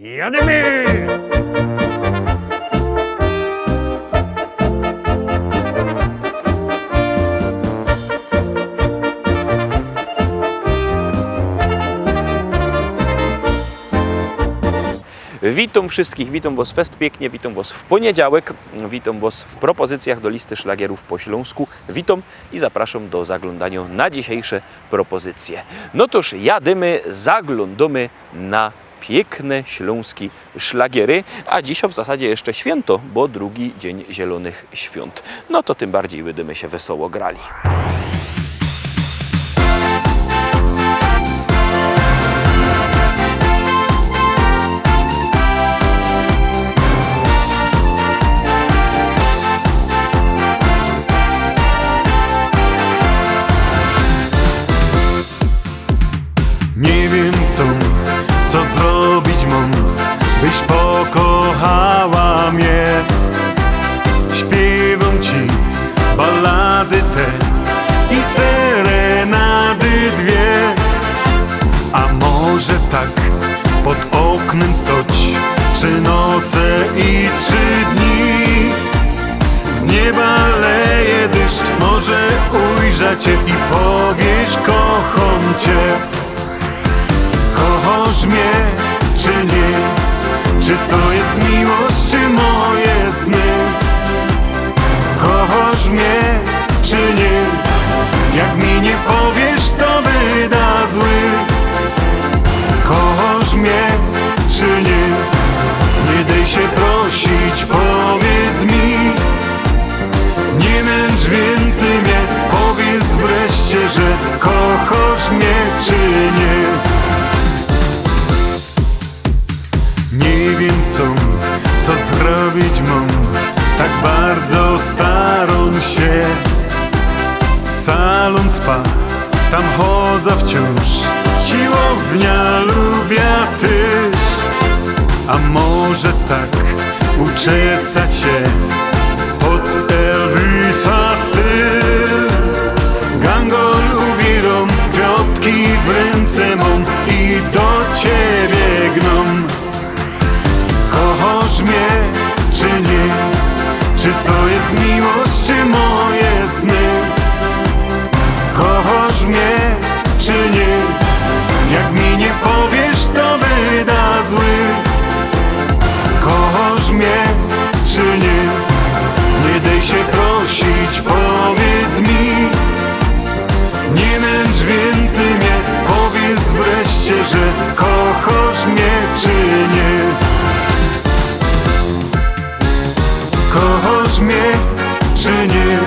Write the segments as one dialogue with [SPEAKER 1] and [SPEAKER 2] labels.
[SPEAKER 1] Jadymy!
[SPEAKER 2] Witam wszystkich, witam Was fest pięknie, witam Was w poniedziałek, witam Was w propozycjach do listy szlagierów po śląsku. Witam i zapraszam do zaglądania na dzisiejsze propozycje. No toż jadymy, zaglądamy na piękne śląskie szlagiery, a dzisiaj w zasadzie jeszcze święto, bo drugi dzień Zielonych Świąt. No to tym bardziej będziemy się wesoło grali.
[SPEAKER 3] Trzy noce i trzy dni. Z nieba leje deszcz, może ujrzę cię i powiesz kocham cię. Kochasz mnie, czy nie? Czy to jest miłość, czy moje sny? Kochasz mnie, czy nie? Jak mi nie powiesz, to wyda zły Kochasz mnie, czy nie? Nie daj się prosić, powiedz mi. Nie męcz więcej mnie, powiedz uczesać się Pod Elvisa styl Gangol ubieram, kwiatki w ręce mam I do ciebie gną Kochasz mnie, czy nie? Czy to jest miłość, czy moje sny? Kochasz mnie, czy nie? Się prosić, powiedz mi Nie męcz więcej mnie, powiedz wreszcie, że kochasz mnie, czy nie? Kochasz mnie, czy nie?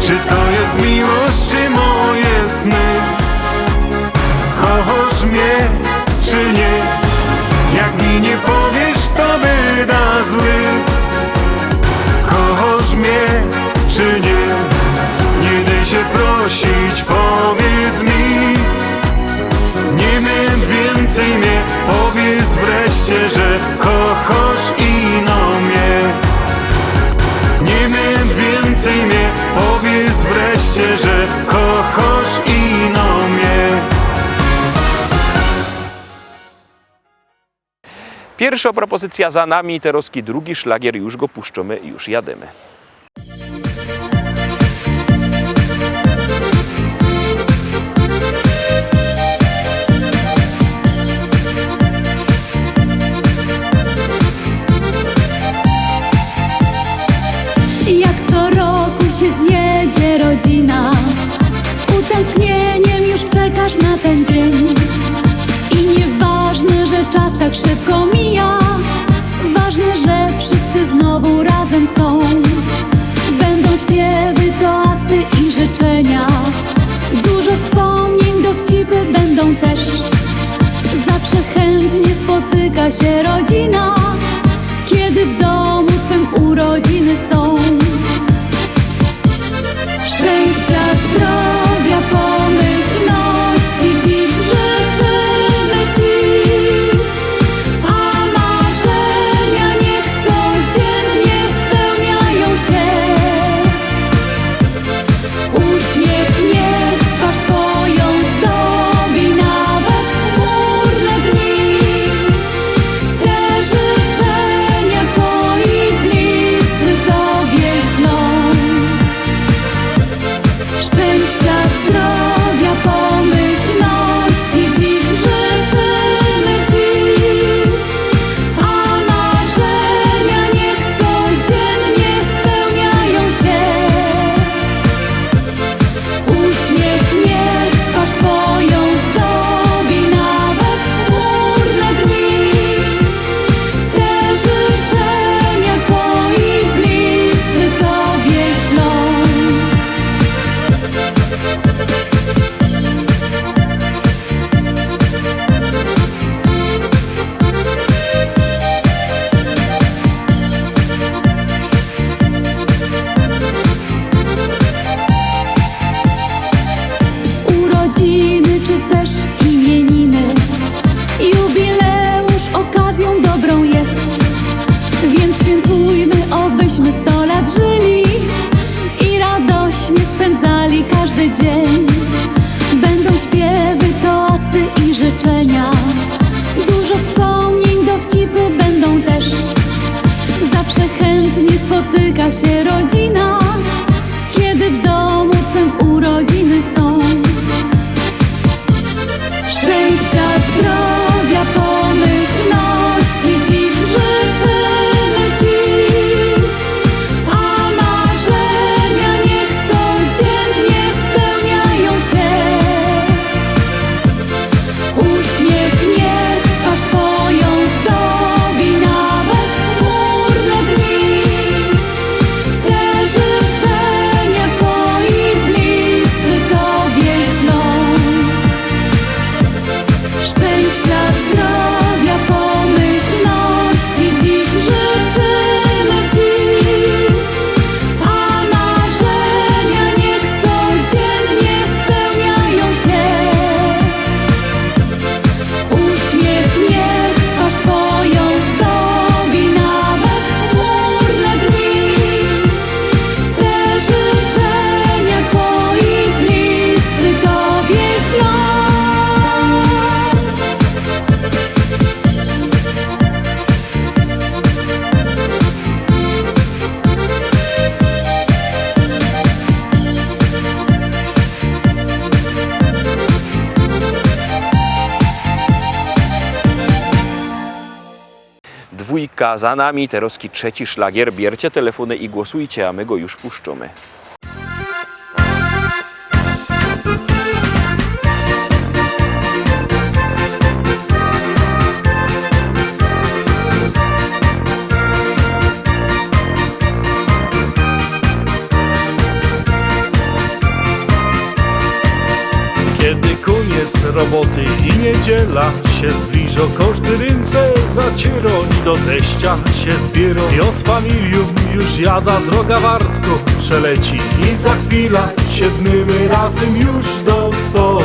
[SPEAKER 3] Czy to jest miłość, kochasz ino mnie.
[SPEAKER 2] Pierwsza propozycja za nami, teroski drugi szlagier, już go puszczamy, już jadymy.
[SPEAKER 4] I
[SPEAKER 2] dwójka za nami, Teroski trzeci szlagier. Biercie telefony i głosujcie, a my go już puszczamy.
[SPEAKER 5] Roboty i niedziela się zbliża, każdy ręce zaciero i do teścia się zbiera. Jo z familią już jada, droga wartko przeleci i za chwilę siedmymy razem już do stołu.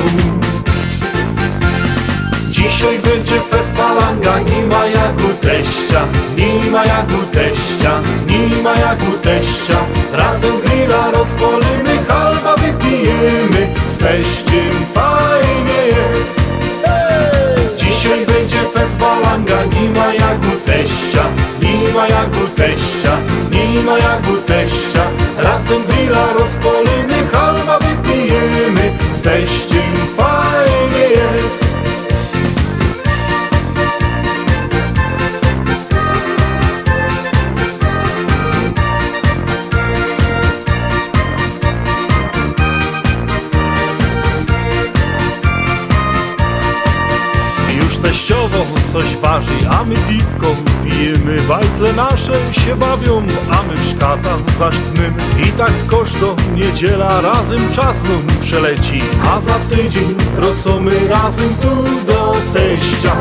[SPEAKER 5] Dzisiaj będzie fest palanga, nie ma jak u teścia, nie ma jak u teścia, nie ma jak u teścia. Razem grilla rozpolimy, halba wypijemy, z teściem fajnie jest. Dzisiaj będzie fest palanga, nie ma jak u teścia, nie ma jak u teścia, nie ma jak u teścia. Razem grilla rozpolimy, zaśtnymy I tak koszto niedziela razem czas nam przeleci. A za tydzień wracamy razem tu do teścia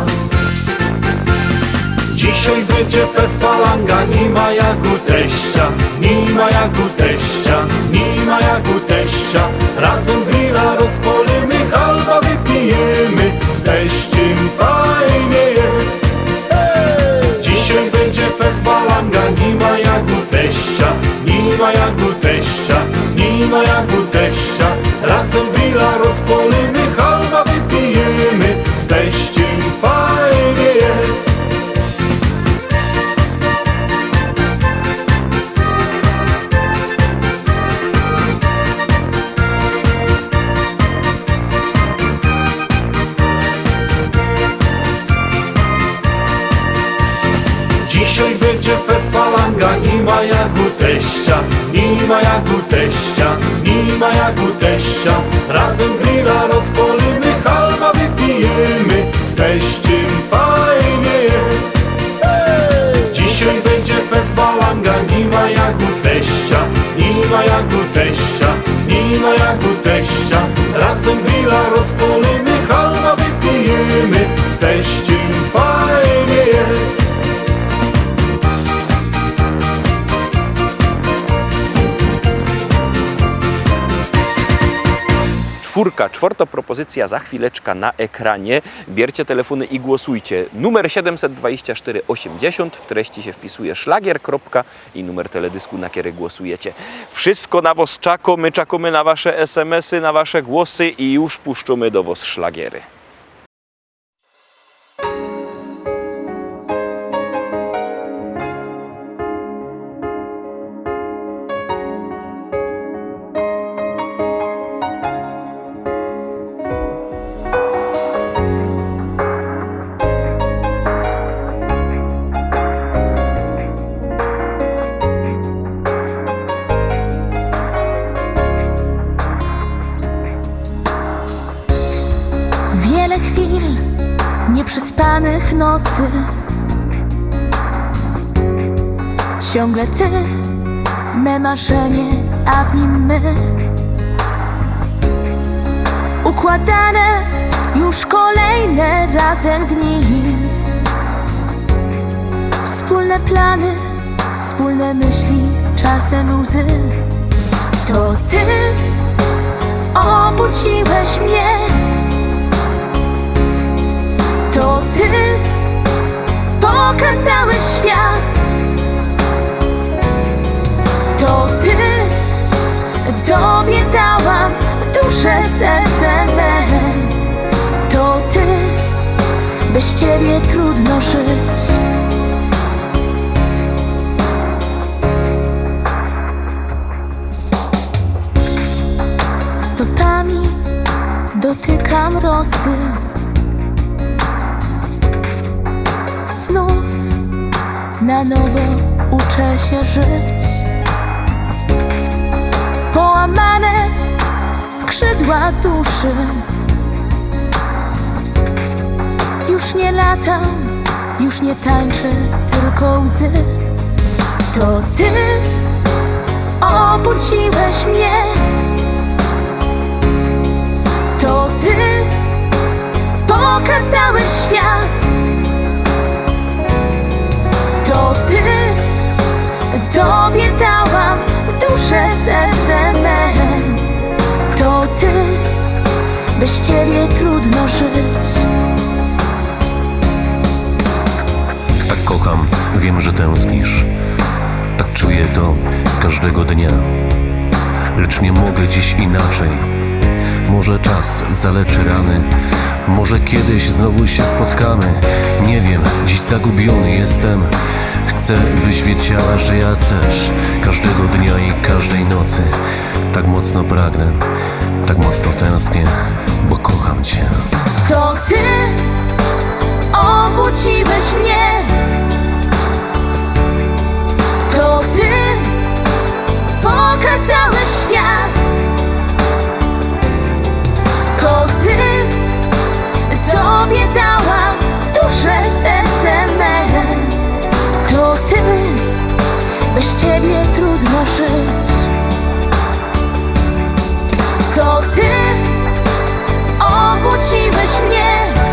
[SPEAKER 5] Dzisiaj będzie fest palanga, nie ma jak u teścia, nie ma jak u teścia, nie ma jak u teścia. Razem grilla rozpolimy, halba wypijemy, z teściem fajnie jest. Dzisiaj będzie fest palanga, nie ma jak u teścia, nie ma jak u teścia, nie ma jak u teścia. Razem u teścia.
[SPEAKER 2] Czwórka, czwarta propozycja za chwileczkę na ekranie. Biercie telefony i głosujcie. Numer 724 80, w treści się wpisuje szlagier, kropka i numer teledysku, na który głosujecie. Wszystko na was czako, my czakamy na wasze SMS-y, na wasze głosy i już puszczamy do was szlagiery.
[SPEAKER 1] Ciągle ty, me marzenie, a w nim my. Układane już kolejne razem dni. Wspólne plany, wspólne myśli, czasem łzy. To ty obudziłeś mnie. To ty pokazałeś świat. To ty tobie dałam duszę, serce me. To ty bez ciebie trudno żyć. Stopami dotykam rosy. snów na nowo uczę się żyć. Połamane skrzydła duszy. Już nie latam, już nie tańczę, tylko łzy. To ty obudziłeś mnie. To ty pokazałeś świat. To ty tobie dałam duszę, bez ciebie trudno żyć.
[SPEAKER 6] Tak kocham, wiem, że tęsknisz. Tak czuję to każdego dnia. Lecz nie mogę dziś inaczej. Może czas zaleczy rany. Może kiedyś znowu się spotkamy. Nie wiem, dziś zagubiony jestem. Chcę, byś wiedziała, że ja też każdego dnia i każdej nocy tak mocno pragnę, tak mocno tęsknię, bo kocham cię.
[SPEAKER 1] To ty obudziłeś mnie. To ty pokazałeś świat. To ty tobie dałam duszę, serce me. To ty bez ciebie trudno żyć. To ty obudziłeś mnie.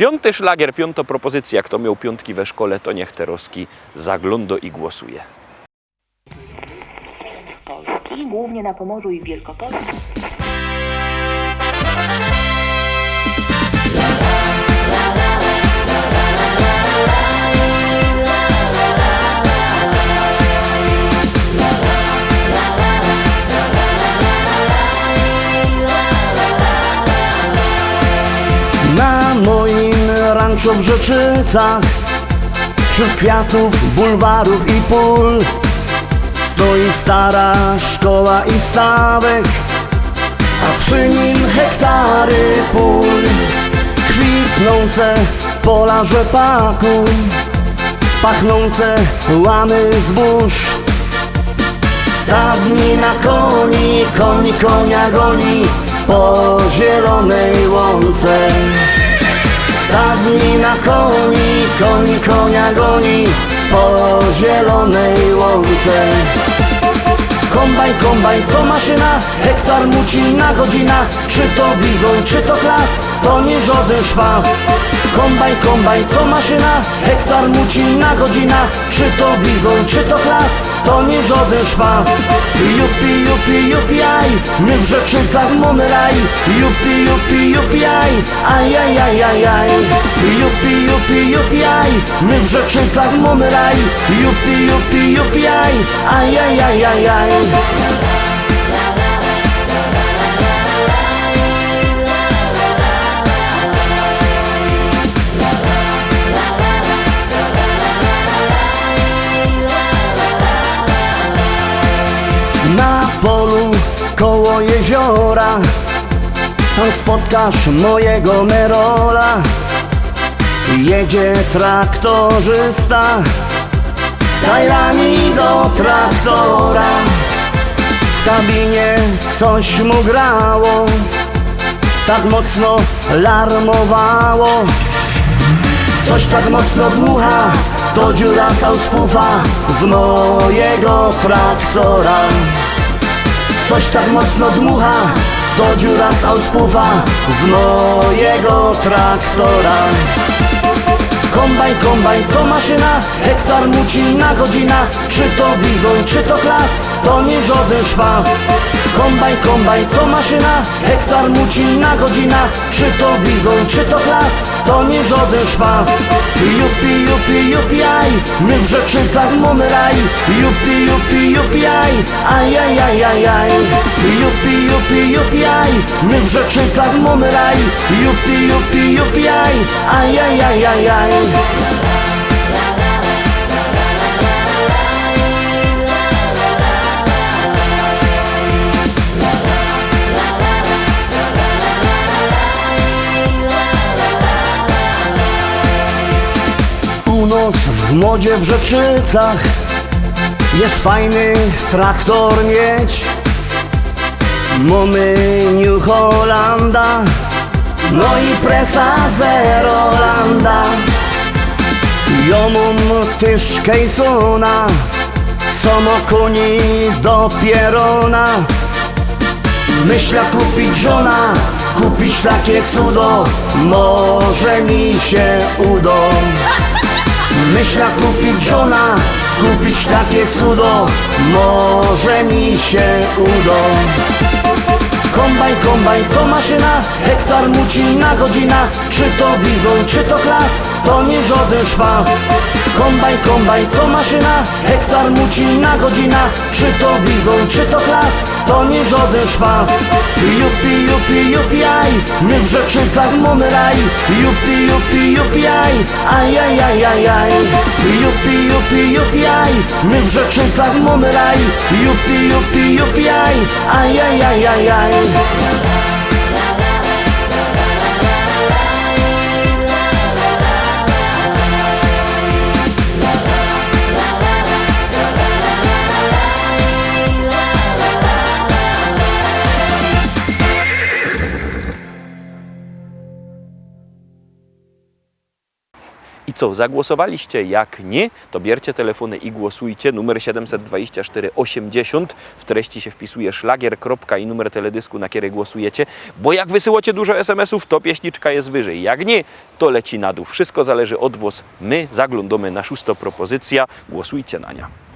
[SPEAKER 2] Piąty szlagier, piąta propozycja. Kto miał piątki we szkole, to niech te roski zagląda i głosuje.
[SPEAKER 7] Polski, głównie na Pomorzu i Wielkopolsce.
[SPEAKER 8] W Rzeczycach Wśród kwiatów, bulwarów i pól. Stoi stara szkoła i stawek A przy nim hektary pól. Kwitnące pola rzepaku Pachnące łany zbóż. Stadni na koni, koń konia goni Po zielonej łące Stadni na koni, koń konia goni Po zielonej łące. Kombajn, kombajn to maszyna Hektar mucina godzina Czy to bizon, czy to klas To nie żaden szpas Kombajn, kombajn to maszyna Hektar mucina godzina Czy to bizon, czy to klas To nie żaden szpas. Jupi, jupi, jupi, aj My w Rzeczycach mamy raj. Jupi, jupi, jupi, aj Aj, aj, aj, aj, aj. Jupi, jupi, jupi, aj My w Rzeczycach mamy raj. Jupi, jupi, jupi, aj Aj, aj, aj, aj, aj jeziora. Tam spotkasz mojego Merola. Jedzie traktorzysta. Z tajrami do traktora. W kabinie coś mu grało. Tak mocno larmowało. Coś tak mocno dmucha. To dziura sauspufa Z mojego traktora Coś tak mocno dmucha To dziura sauspufa Z mojego traktora. Kombajn, kombajn to maszyna Hektar mucina godzina Czy to bizon, czy to klas To nie żaden szpas Kombajn, kombajn to maszyna, hektar mucina godzina Czy to bizon, czy to klas, to nie żaden szpas. Jupi, jupi, jupi, my w Rzeczycach mamy raj. Jupi, jupi, jupi, aj, aj, Jupi, jupi, jupi, my w Rzeczycach mamy raj. Jupi, jupi, U nas w modzie w Rzeczycach. Jest fajny traktor mieć. Mamy New Hollanda. No i presa Zero Landa Kejsona Co ma koni do pierona. Myślę kupić żona Kupić takie cudo. Może mi się uda Myślę kupić żona, kupić takie cudo, może mi się uda. Kombajn, kombajn to maszyna, hektar mucina godzina, czy to bizon, czy to klas, to nie żaden szpas. Kombajn, kombajn to maszyna, hektar mucina godzina, czy to bizon, czy to klas, to nie żaden szpas. Jupi, jupi, jupi, aj, my w Rzeczycach mamy raj. Jupi, jupi, jupi, aj, aj, aj, aj. Jupi, jupi, jupi, aj, my w Rzeczycach mamy raj. Jupi, jupi, jupi, aj.
[SPEAKER 2] Co, zagłosowaliście? Jak nie, to bierzcie telefony i głosujcie. Numer 724 80. W treści się wpisuje szlagier, kropka i numer teledysku, na który głosujecie. Bo jak wysyłacie dużo SMS-ów, to pieśniczka jest wyżej. Jak nie, to leci na dół. Wszystko zależy od was. My zaglądamy na szóstą propozycja. Głosujcie na nią.